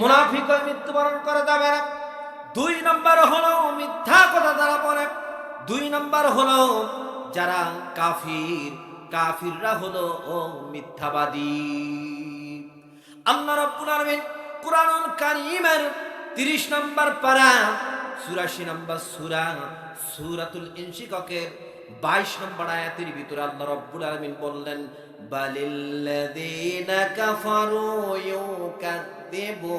মুনাফিক মৃত্যুবরণ করে যাবে দুই নম্বর হলো মিথ্যা কথা দ্বারা বলে। দুই নম্বর হলো যারা কাফির, কাফিররা হলো ও মিথ্যাবাদী। আল্লাহ রাব্বুল আলামিন কুরআনুল কারীমের 30 নম্বর পারা 84 নম্বর সূরা, সূরাতুল ইনশিকাকের 22 নম্বর আয়াতের ভিতরে আল্লাহ রাব্বুল আলামিন বললেন বালিল্লাযীনা কাফারু ইউকাদ্দিবুন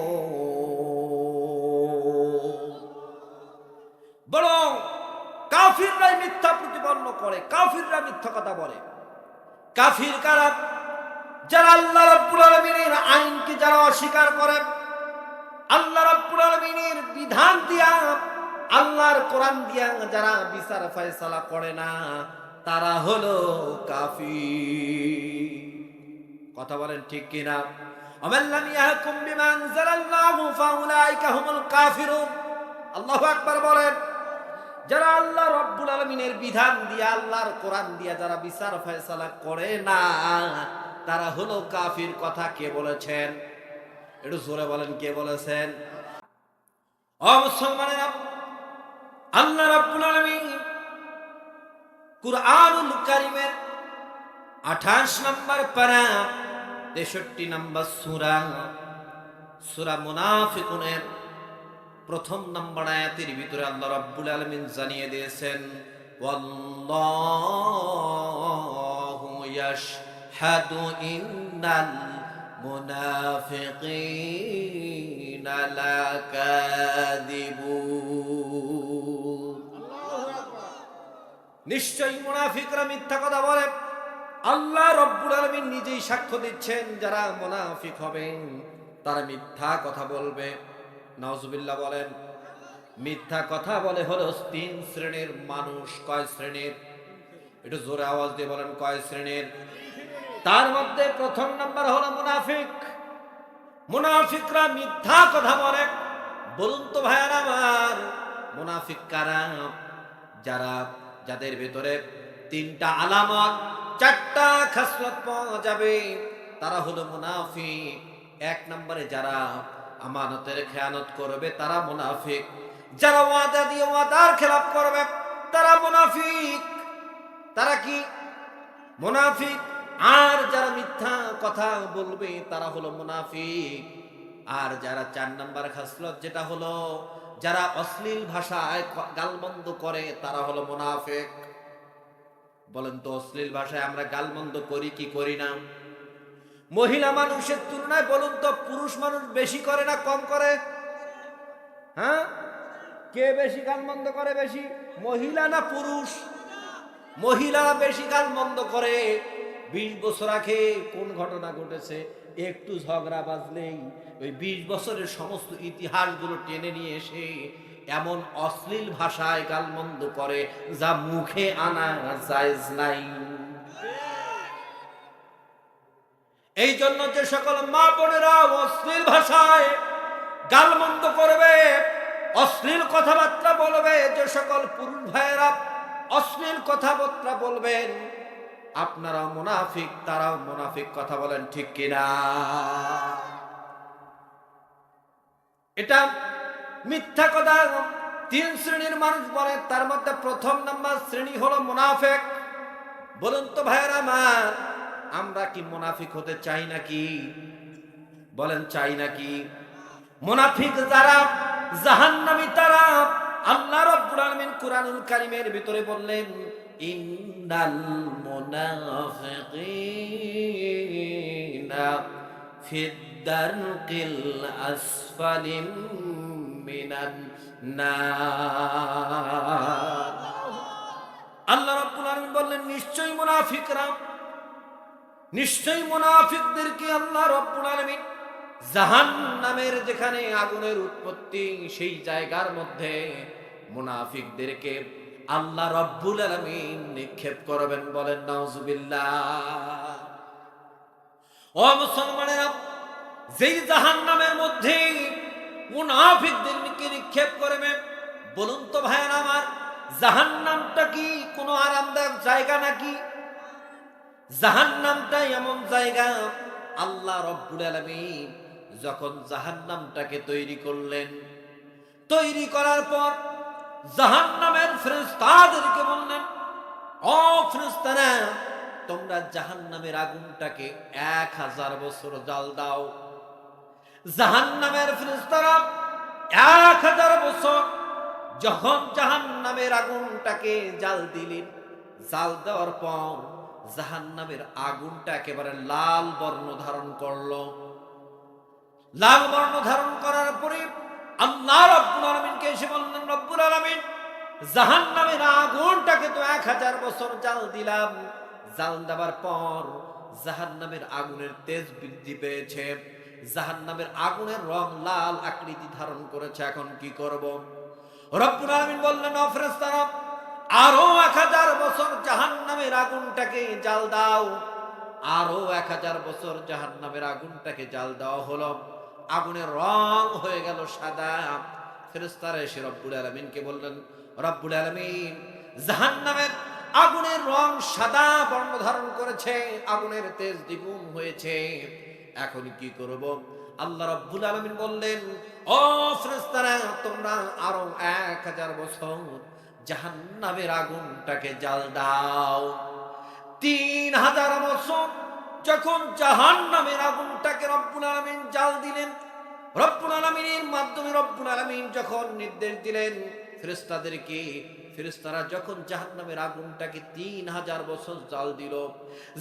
বরং কাফিররাই মিথ্যা প্রতিপন্ন করে কাফিররা মিথ্যা কথা বলে। কাফির কারা? যারা আল্লাহ রাব্বুল আলামিনের আইনকে যারা অস্বীকার করে, আল্লাহ রাব্বুল আলামিনের বিধান দিয়া, আল্লাহর কোরআন দিয়া যারা বিচার ফয়সালা করে না তারা হলো কাফি কথা বলেন ঠিক কিনা? আল্লাহ আল্লাহ আলমিনের বিধান দিয়ে, আল্লাহর দিয়ে যারা ফয়সালা করে না, তারা হলো কাফির। কথা কে বলেছেন? একটু সরে বলেন, কে বলেছেন? অ মানে আল্লাহ রব্বুল আলমিন কুরআনুল কারিমের আঠাশ নম্বর পারা, তেষট্টি নম্বর সুরা সুরা মুনাফিকুনের প্রথম নম্বর আয়াতের ভিতরে আল্লাহ রাব্বুল আলামিন জানিয়ে দিয়েছেন মুনাফিকিনা লাকাযিবুন নিশ্চয়ই মুনাফিকরা মিথ্যা কথা বলে। আল্লাহ রব্বুল আলামিন নিজেই সাক্ষ্য দিচ্ছেন, যারা মুনাফিক হবেন তারা মিথ্যা কথা বলবে। নাউজুবিল্লাহ বলেন, মিথ্যা কথা বলে হলো তিন শ্রেণির মানুষ। কয় শ্রেণির? একটু জোরে আওয়াজ দিয়ে বলেন, কয় শ্রেণির? তার মধ্যে প্রথম নাম্বার হলো মুনাফিক। মুনাফিকরা মিথ্যা কথা বলে। বলুন তো ভাইয়ার আমার, মুনাফিক কারা? যারা যাদের ভেতরে তিনটা আলামত, চারটা খাসলত পাওয়া যাবে, তারা হলো মুনাফি এক নম্বরে যারা আমানতের খেয়ানত করবে, তারা মুনাফিক। যারা ওয়াদা দিয়ে ওয়াদার খেলাপ করবে, তারা মুনাফিক। তারা কি? মুনাফিক। আর যারা মিথ্যা কথা বলবে, তারা হলো মুনাফিক। আর যারা চার নাম্বার খাসলত যেটা হলো যারা অশ্লীল ভাষায় গালমন্দ করে, তারা হলো মুনাফিক। বলেন তো, অশ্লীল ভাষায় আমরা গালমন্দ করি কি করি না? মহিলা মানুষের তুলনায় বলুন তো, পুরুষ মানুষ বেশি করে না কম করে? হ্যাঁ? কে বেশি গাল মন্দ করে বেশি? মহিলা না পুরুষ? মহিলারা বেশি গাল মন্দ করে? বিশ বছর আগে কোন ঘটনা ঘটেছে? একটু ঝগড়া বাজলেই ওই বিশ বছরের সমস্ত ইতিহাসগুলো টেনে নিয়ে এসে এমন অশ্লীল ভাষায় গালমন্দ করে যা মুখে আনা জায়েজ নাই। এই জন্য যে সকল মা বোনেরা অশ্লীল ভাষায় গালমন্দ করবে, অশ্লীল কথাবার্তা বলবে, যে সকল পুরুষ ভাইয়েরা অশ্লীল কথাবার্তা বলবেন আপনারাও মুনাফিক, তারাও মুনাফিক, কথা বলেন ঠিক কিনা? এটা মিথ্যা কথা। তিন শ্রেণির মানুষ বলে, তার মধ্যে প্রথম নাম্বার শ্রেণি হলো মুনাফেক। বলুন তো ভাইয়েরা আমার, আমরা কি মুনাফিক হতে চাই নাকি? বলেন, চাই নাকি? মুনাফিক যারা, জাহান্নামী তারা, আল্লাহ রাব্বুল আলামিন কুরআনুল কারীমের ভিতরে বললেন ইন্নাল মুনাফিকিনা ফিদ দারকিল আসফালি মিনান নার। আল্লাহ রাব্বুল আলামিন বললেন, নিশ্চয়ই মুনাফিকরা, নিশ্চয়ই মুনাফিকদেরকে আল্লাহ রব্বুল আলামিন জাহান্নামের যেখানে আগুনের উৎপত্তি, সেই জায়গার মধ্যে মুনাফিকদেরকে আল্লাহ রব্বুল আলামিন নিক্ষেপ করবেন বলেন, নাউজুবিল্লাহ। মুসলমানেরা, যেই জাহান্নামের মধ্যে মুনাফিকদেরকে নিক্ষেপ করবেন বলুন তো ভাইয়ের আমার, জাহান্নামটা কি কোনো আরামদায়ক জায়গা নাকি? জাহান জাহান্নামটা এমন জায়গা, আল্লাহ রব্বুল আলামিন যখন জাহান্নামটাকে তৈরি করলেন, তৈরি করার পর জাহান্নামের ফেরেশতাদেরকে বললেন, ও ফেরেশতারা, তোমরা জাহান্নামের আগুনটাকে এক হাজার বছর জাল দাও। জাহান্নামের ফেরেশতারা এক হাজার বছর যখন জাহান্নামের আগুনটাকে জাল দিলেন, জাল দেওয়ার পর জাহান্নামের আগুনটা একেবারে লাল বর্ণ ধারণ করল। লাল বর্ণ ধারণ করার পরে আল্লাহ রব্বুল আলমিনকে এসে বললেন, রব্বুল আলমিন জাহান নামের আগুনটাকে তো এক হাজার বছর জাল দিলাম। জাল দেওয়ার পর জাহান নামের আগুনের তেজ বৃদ্ধি পেয়েছে। জাহান নামের আগুনের রং লাল আকৃতি ধারণ করেছে। এখন কি করব? রব্বুল আলমিন বললেন অফরেস্তারা আরও এক হাজার বছর জাহান নামের আগুনটাকে জাল দাও। আরও এক হাজার বছর জাহান নামের আগুনটাকে জাল দেওয়া হলো। আগুনের রং হয়ে গেল সাদা। ফেরেস্তারা এসে রব্বুল আলমিনকে বললেন, রব্বুল আলমিন জাহান নামের আগুনের রং সাদা বর্ণ ধারণ করেছে, আগুনের তেজ দ্বিগুণ হয়েছে। এখন কি করব? আল্লাহ রব্বুল আলমিন বললেন, ও ফেরেস্তারা তোমরা আরও এক হাজার বছর জাহান নামের আগুনটাকে জাল দাও। তিন হাজার বছর যখন জাহান নামের আগুনটাকে রব্বুল আলমিন জাল দিলেন, রব্বুল আলমিনের মাধ্যমে রব্বুল আলমিন যখন নির্দেশ দিলেন ফেরেস্তাদেরকে ফেরেস্তারা যখন জাহান নামের আগুনটাকে তিন হাজার বছর জাল দিল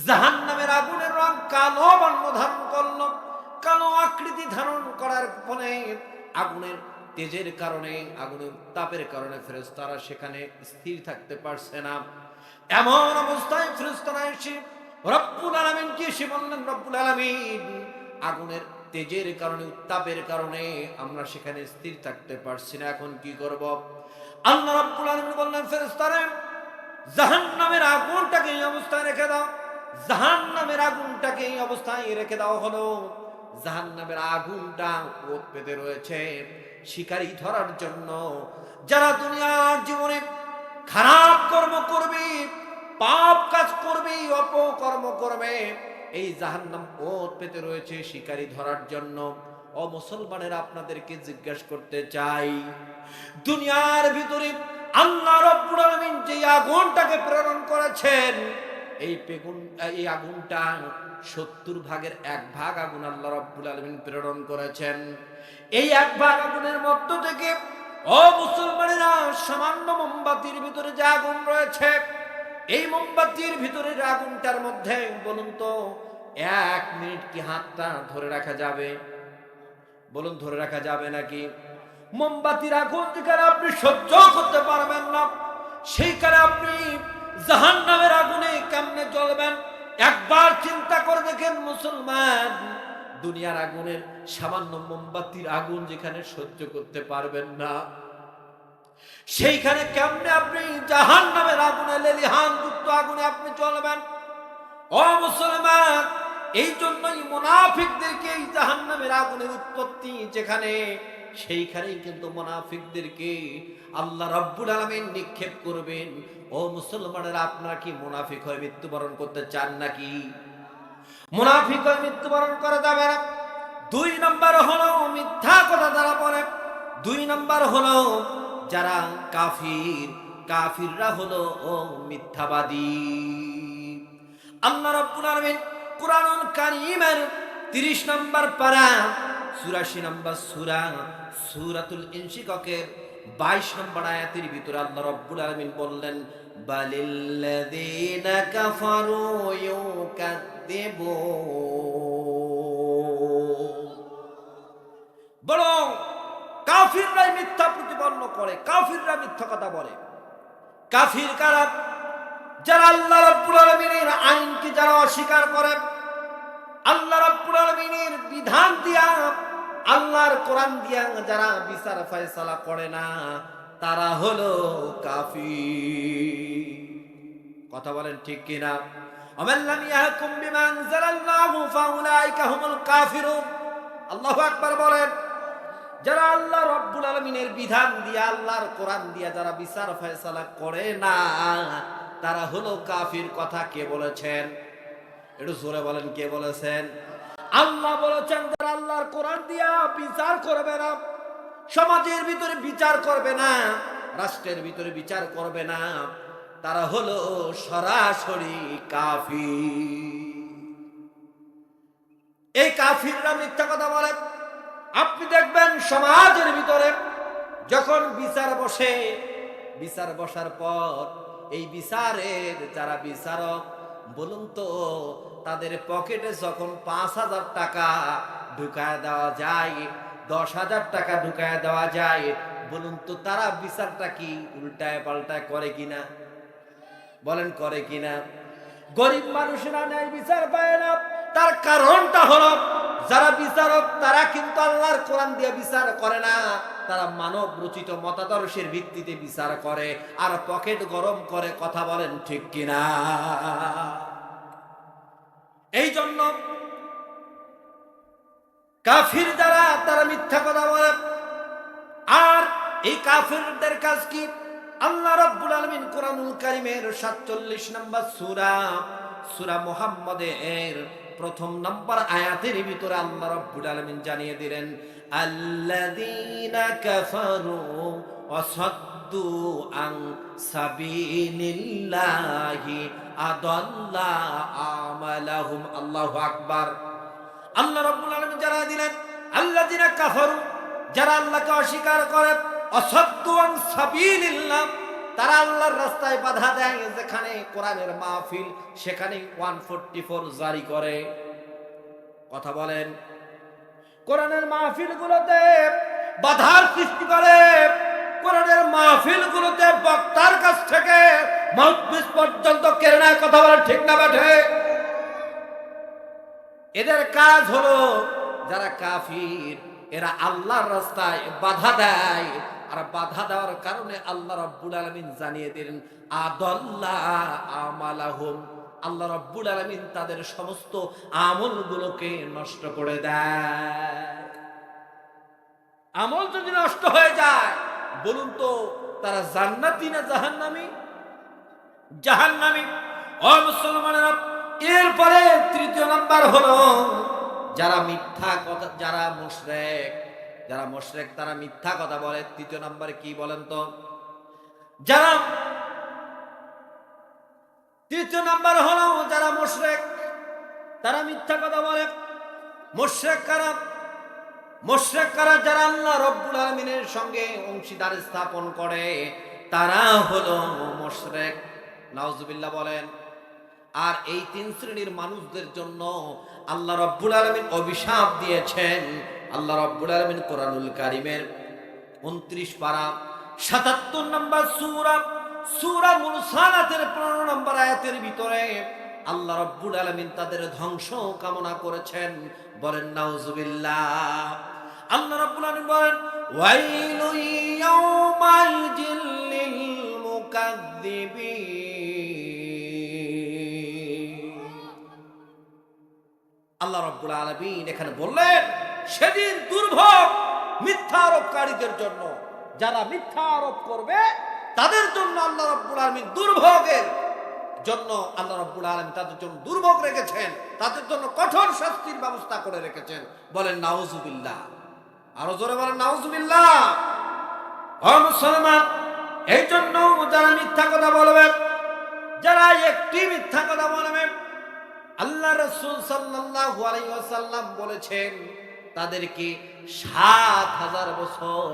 জাহান নামের আগুনের রং কালো বর্ণ ধারণ করল, কালো আকৃতি ধারণ করার ফলে আগুনের তেজের কারণে, আগুনের তাপের কারণে ফেরেস্তারা সেখানে স্থির থাকতে পারছে না। এমন অবস্থায় ফেরেস্তারা এসে রব্বুল আলমিন কি এসে বললেন? রব্বুল আলমিন। আগুনের তেজের কারণে, উত্তাপের কারণে আমরা সেখানে স্থির থাকতে পারছি না। এখন কি করব? আল্লাহ রব্বুল আলমিন বললেন ফেরেস্তারা জাহান নামের আগুনটাকে এই অবস্থায় রেখে দাও। জাহান নামের আগুনটাকে এই অবস্থায় রেখে দাও হলো। জাহান নামের আগুনটা ওত পেতে রয়েছে, শিকারি ধরার জন্য। যারা দুনিয়ার জীবনে খারাপ কর্ম করবে পাপ কাজ করবে, অপকর্ম করবে। এই জাহান্নাম ওত পেতে রয়েছে শিকারি ধরার জন্য। ও মুসলমানের আপনাদেরকে জিজ্ঞাসা করতে চাই, দুনিয়ার ভিতরে আল্লাহ রব্বুল আলামিন যে আগুনটাকে প্রেরণ করেছেন, এই পেগুন এই আগুনটা সত্তর ভাগের এক ভাগ আগুন আল্লাহ রব্বুল আলমিন প্রেরণ করেছেন। এই এক ভাগ আগুনের মধ্য থেকে ও মুসলমানেরা সামান্য মোমবাতির ভিতরে যে আগুন রয়েছে এই মোমবাতির ভিতরের আগুনটার মধ্যে, বলুন তো, এক মিনিট কি হাতটা ধরে রাখা যাবে? বলুন, ধরে রাখা যাবে নাকি? মোমবাতির আগুন যেখানে আপনি সহ্য করতে পারবেন না, সেইখানে আপনি জাহান নামের আগুনে কেমনে জ্বলবেন? একবার চিন্তা করে দেখেন মুসলমান, দুনিয়ার আগুনের সামান্য মোমবাতির আগুন যেখানে সহ্য করতে পারবেন না। সেইখানে কেমনে আপনি জাহান নামের আগুনে, লেলিহান যুক্ত আগুনে আপনি চলবেন? ও মুসলমান এই জন্যই মোনাফিকদেরকে এই জাহান নামের আগুনের উৎপত্তি যেখানে, সেইখানেই কিন্তু মোনাফিকদেরকে আল্লাহ রব্বুল আলমিন নিক্ষেপ করবেন। ও মুসলমানেরা, আপনারা কি মুনাফিক হয়ে মৃত্যুবরণ করতে চান নাকি? মুনাফিক হয়ে মৃত্যুবরণ করা যাবে না। দুই নম্বর হলো মিথ্যা কথা যারা বলে, দুই নম্বর হলো যারা কাফির, কাফিররা হলো ও মিথ্যাবাদী। আল্লাহ রব্বুল আলামিন কুরআনুল কারীমের 30 নম্বর পারা 84 নম্বর সূরা, সূরাতুল ইনশিকাকের 22 নম্বর আয়াতের ভিতরে আল্লাহ রব্বুল আলামিন বললেন, বালিল্লাযীনা কাফারু ইউকাদ্দিবুন। বরং কাফিররাই মিথ্যা প্রতিপন্ন করে, কাফিররা মিথ্যা কথা বলে। কাফির কারা? যারা আল্লাহ রাব্বুল আলামিনের আইনকে যারা অস্বীকার করে, আল্লাহ রাব্বুল আলামিনের বিধান দিয়া, আল্লাহর কোরআন দিয়া যারা বিচার ফয়সালা করে না, তারা হলো কাফি কথা বলেন ঠিক কিনা? ওমান লাম ইয়াহকুম বিমা আনজালাল্লাহু ফাউলাইকা হুমুল কাফিরুন। আল্লাহু আকবার বলেন যারা আল্লাহ রব্বুল আলমিনের বিধান দিয়ে, আল্লাহর কোরআন দিয়ে যারা বিচার ফয়সালা করে না, তারা হলো কাফির কথা কে বলেছেন? একটু জোরে বলেন, কে বলেছেন? আল্লাহ বলেছেন, যারা আল্লাহর কোরআন দিয়া বিচার করবে না, সমাজের ভিতরে বিচার করবে না, রাষ্ট্রের ভিতরে বিচার করবে না, তারা হলো সরাসরি কাফি এই কাফিররা মিথ্যা কথা বলে। আপনি দেখবেন সমাজের ভিতরে যখন বিচার বসে, বিচার বসার পর এই বিচারের যারা বিচারক, বলুন তো, তাদের পকেটে যখন পাঁচ হাজার টাকা ঢুকায় দেওয়া যায়, দশ হাজার টাকা ঢুকায় দেওয়া যায়, বলুন তো, তারা বিচারটা কি উল্টায় পাল্টায় করে কিনা? বলেন করে কিনা? গরিব মানুষেরা ন্যায় বিচার পায় না। তার কারণটা হলো যারা বিচারক, তারা কিন্তু আল্লাহর কোরআন দিয়ে বিচার করে না। তারা মানব রচিত মতাদর্শের ভিত্তিতে বিচার করে আর পকেট গরম করে কথা বলেন ঠিক কিনা। এই জন্য কাফির যারা, তারা মিথ্যা কথা বলে। আর এই কাফিরদের কাজ কি? আল্লাহ রাব্বুল আলামিন কোরআনুল কারীমের 47 নম্বর সূরা সূরা মুহাম্মদের প্রথম নম্বর আয়াতের ভিতরে আল্লাহ রাব্বুল আলামিন জানিয়ে দিলেন, আল্লাযীনা কাফারু ওয়া সাদ্দু আন সাবিলিল্লাহি আদাল্লা আমালাহুম। আল্লাহু আকবার। আল্লাহ রাব্বুল আলামিন জানিয়ে দিলেন, আল্লাযীনা কাফারু, যারা আল্লাহকে অস্বীকার করে অসত্যান সাবিলিল্লাহ তারা আল্লাহর রাস্তায় বাধা দেয় যেখানে কোরআনের মাহফিল সেখানে ওয়ান ফোরটি ফোর জারি করে। কথা বলেন, কোরআনের মাহফিল গুলোতে বাধার সৃষ্টি করে। কোরআনের মাহফিল গুলোতে বক্তার কাছ থেকে মাউথপিস পর্যন্ত কেড়ে নেয়, কথা বলেন ঠিক না বাঠে? এদের কাজ হলো যারা কাফির, এরা আল্লাহর রাস্তায় বাধা দেয় আর বাধা দেওয়ার কারণে আল্লাহ রব্বুল আলমিন জানিয়ে দিলেন আদল্লাহ আমালাহুম। আল্লাহ রব্বুল আলমিন তাদের সমস্ত আমলগুলোকে নষ্ট করে দেয়। আমল যদি নষ্ট হয়ে যায়, বলুন তো, তারা জান্নাতি না জাহান্নামি? জাহান্নামি। ও মুসলমানেরা, এরপরে তৃতীয় নাম্বার হলো, যারা মিথ্যা কথা, যারা মুশরেক যারা মোশরেক, তারা মিথ্যা কথা বলে। তৃতীয় নাম্বারে কি বলেন তো? যারা তৃতীয় নাম্বার হলো যারা মোশরেক, তারা মিথ্যা কথা বলে। মোশরেক কারা? মোশরেক কারা? যারা আল্লাহ রব্বুল আলমিনের সঙ্গে অংশীদার স্থাপন করে, তারা হলো মোশরেক। নাউজুবিল্লাহ বলেন, আর এই তিন শ্রেণির মানুষদের জন্য আল্লাহ রব্বুল আলমিন অভিশাপ দিয়েছেন। আল্লাহ রব্বুল আলমিন কোরআনুল কারিমের উনত্রিশ পারা সাতাত্তর নম্বর সুরা সুরা মুলসানাতের পনেরো নম্বর আয়াতের ভিতরে আল্লাহ রব্বুল আলমিন তাদের ধ্বংস কামনা করেছেন। বলেন, নাউজুবিল্লাহ। আল্লাহ রব্বুল আলমিন বলেন ওয়াইলু ইয়াউমাইজিল লিল মুকাদ্দিবিন। আল্লাহ রব্বুল আলমিন এখানে বললেন সেদিন দুর্ভোগ মিথ্যা আরোপকারীদের জন্য। যারা মিথ্যা আরোপ করবে, তাদের জন্য আল্লাহ রব্বুল আলমিন দুর্ভোগের জন্য আল্লাহ রব্বুল আলমিন তাদের জন্য দুর্ভোগ রেখেছেন, তাদের জন্য কঠোর শাস্তির ব্যবস্থা করে রেখেছেন। বলেন নাউজুবিল্লাহ আরও জোরে বলেন নাউজুবিল্লাহ মুসলমান এই জন্য যারা মিথ্যা কথা বলবে, যারা একটি মিথ্যা কথা বলবে, আল্লাহ রসুল সাল্লাল্লাহু আলাইহি ওয়াসাল্লাম বলেছেন তাদেরকে সাত হাজার বছর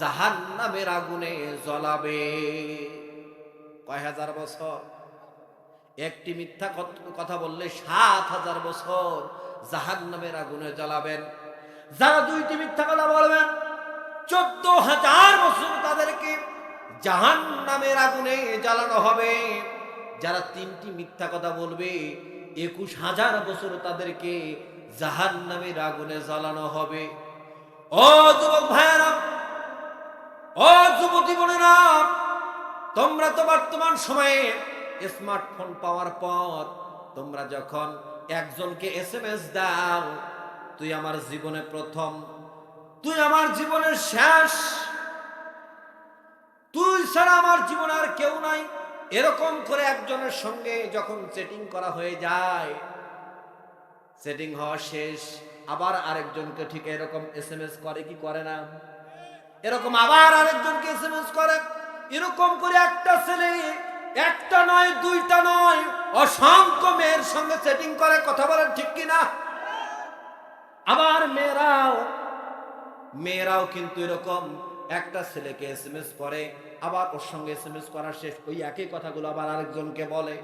জাহান্নামের আগুনে জ্বলাবে। কয় হাজার বছর? একটি মিথ্যা কথা বললে সাত হাজার বছর জাহান্নামের আগুনে জ্বলাবেন। যারা দুইটি মিথ্যা কথা বলবেন, চোদ্দ হাজার বছর তাদেরকে জাহান নামের আগুনে জ্বালানো হবে। যারা তিনটি মিথ্যা কথা বলবে, একুশ হাজার বছর তাদেরকে জাহান নামের আগুনে জ্বালানো হবে। ও যুবক ভাইয়েরা, ও যুবতী বোনেরা, তোমরা তো বর্তমান সময়ে স্মার্টফোন পাওয়ার পর তোমরা যখন একজনকে এস এম এস দাও, তুই আমার জীবনে প্রথম, তুই আমার জীবনের শেষ। তুই ছাড়া আমার জীবনে আর কেউ নাই। এরকম করে একজনের সঙ্গে যখন সেটিং করা হয়ে যায় সেটিং হওয়া শেষ। আবার আরেকজনকে ঠিক এরকম এস এম এস করে কি করে না? এরকম আবার আরেকজনকে এস এম এস করে। এরকম করে একটা ছেলে, একটা নয়, দুইটা নয়, অসংখ্য মেয়ের সঙ্গে সেটিং করে, কথা বলেন ঠিক কিনা আবার মেয়েরাও মেয়েরাও কিন্তু এরকম একটা ছেলেকে এস এম এস করে, আবার ওর সঙ্গে এস এম এস করার শেষ। ওই একই কথাগুলো আবার আরেকজনকে বলে।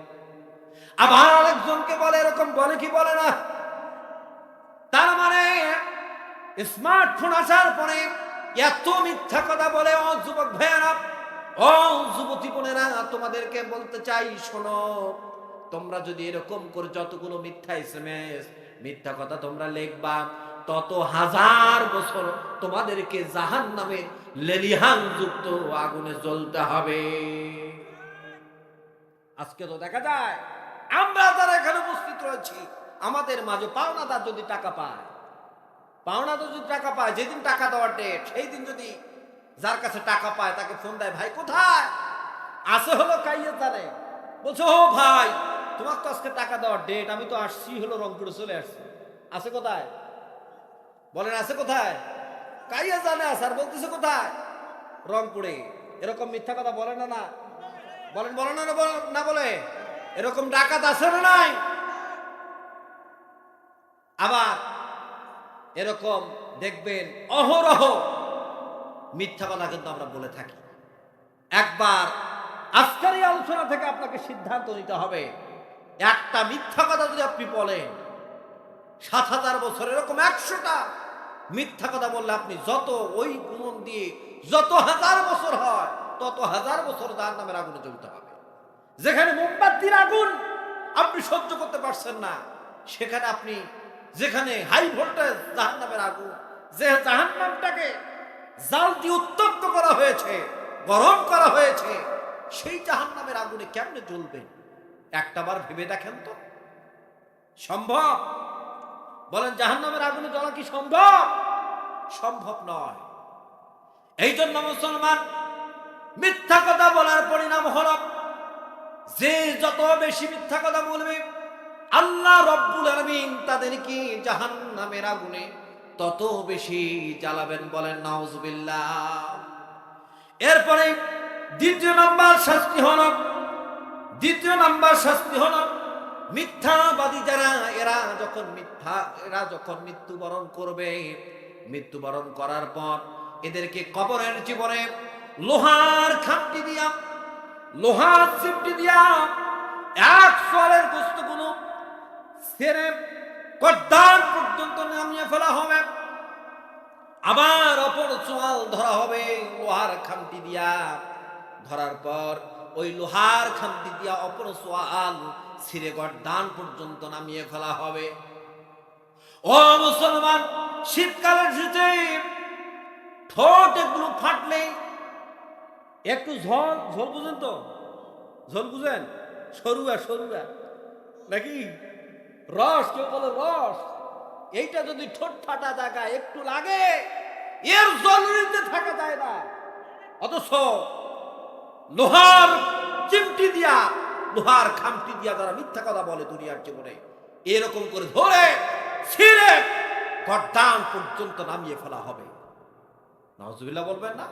আবার আরেকজনকে বলে, এরকম বলে কি বলে না? স্মার্টফোন আসার পরে এত মিথ্যা কথা বলে, ও যুবক ভাইয়েরা, ও যুবতী বোনেরা, তোমাদেরকে বলতে চাই, শোনো, তোমরা যদি এরকম করে যতগুলো মিথ্যা এসএমএস মিথ্যা কথা তোমরা লিখবা, তত হাজার বছর তোমাদেরকে জাহান নামে লেলিহান যুক্ত আগুনে জ্বলতে হবে। আজকে তো দেখা যায়, আমরা যারা এখানে উপস্থিত রয়েছি, আমাদের মাঝে পাওনাদার যদি টাকা পায় পাওনাদার যদি টাকা পায়, যেদিন টাকা দেওয়ার ডেট সেই দিন যদি যার কাছে টাকা পায়, তাকে ফোন দেয়, ভাই, কোথায়? আসে হলো কাইয়ে বলছো, ও ভাই, তোমার তো আজকে টাকা দেওয়ার ডেট আমি তো আসছি হলো রংপুরে চলে আসছি। আছে কোথায়? বলেন, আছে কোথায়? কাইয়া জানে আসার বলতেছে কোথায়? রংপুরে। এরকম মিথ্যা কথা বলে না না। বলেন বলেন না বলে- না বলে। এরকম ডাকাত আছে না নাই? আবার এরকম দেখবেন অহরহ মিথ্যা কথা কিন্তু আমরা বলে থাকি। একবার আজকের আলোচনা থেকে আপনাকে সিদ্ধান্ত নিতে হবে, একটা মিথ্যা কথা যদি আপনি বলেন, সাত হাজার বছর এরকম একশোটা মিথ্যা কথা বললে আপনি যত ওই গুণন দিয়ে যত হাজার বছর হয়, তত হাজার বছর তার নামের আগুনে জ্বলতে হবে। যেখানে মোমবাতির আগুন আপনি সহ্য করতে পারছেন না, সেখানে আপনি যেখানে হাই ভোল্টেজ জাহান নামের আগুন যে জাহান নামটাকে জাল দিয়ে উত্তপ্ত করা হয়েছে, গরম করা হয়েছে, সেই জাহান নামের আগুনে কেমনে জ্বলবে? একটাবার ভেবে দেখেন তো। সম্ভব? বলেন জাহান নামের আগুনে জ্বলা কি সম্ভব? সম্ভব নয়। এই জন্য মুসলমান, মিথ্যা কথা বলার পরিণাম হল, যে যত বেশি মিথ্যা কথা বলবে আল্লাহ রব্বুল আলমিন তাদেরকে জাহান নামের আগুনে তত বেশি জ্বালাবেন বলেন, নাউজুবিল্লাহ। এরপরে দ্বিতীয় নাম্বার শাস্তি হল, দ্বিতীয় নাম্বার শাস্তি হল, মিথ্যাবাদী যারা, এরা যখন মিথ্যা, এরা যখন মৃত্যুবরণ করবে, মৃত্যুবরণ করার পর এদেরকে কবরের জীবনে লোহার খাপটি দিয়া, লোহার চিমটি দিয়া এক সোয়ালের বস্তুগুলো ছেড়ে কর্দার পর্যন্ত নামিয়ে ফেলা হবে। আবার অপর চোয়াল ধরা হবে লোহার খামটি দিয়া। ধরার পর ওই লোহার খামটি দিয়া অপর চোয়াল ছিঁড়ে গর্দান পর্যন্ত নামিয়ে ফেলা হবে। ও মুসলমান, শীতকালের শীতে ঠোঁট এগুলো ফাটলে একটু ঝোল ঝোল বুঝেন তো? ঝোল বুঝেন? সরুয়া সরুয়া। নাকি? রস, কেউ বলে রস। এইটা যদি ঠোঁট ফাটা জায়গায় একটু লাগে, এর জলরিতে থাকা যায় না। অথচ লোহার চিমটি দিয়া, লোহার খামটি দিয়া যারা মিথ্যা কথা বলে দুনিয়ার জীবনে, এরকম করে ধরে ছিঁড়ে গর্দান পর্যন্ত নামিয়ে ফেলা হবে। নজবিল্লা বলবেন না?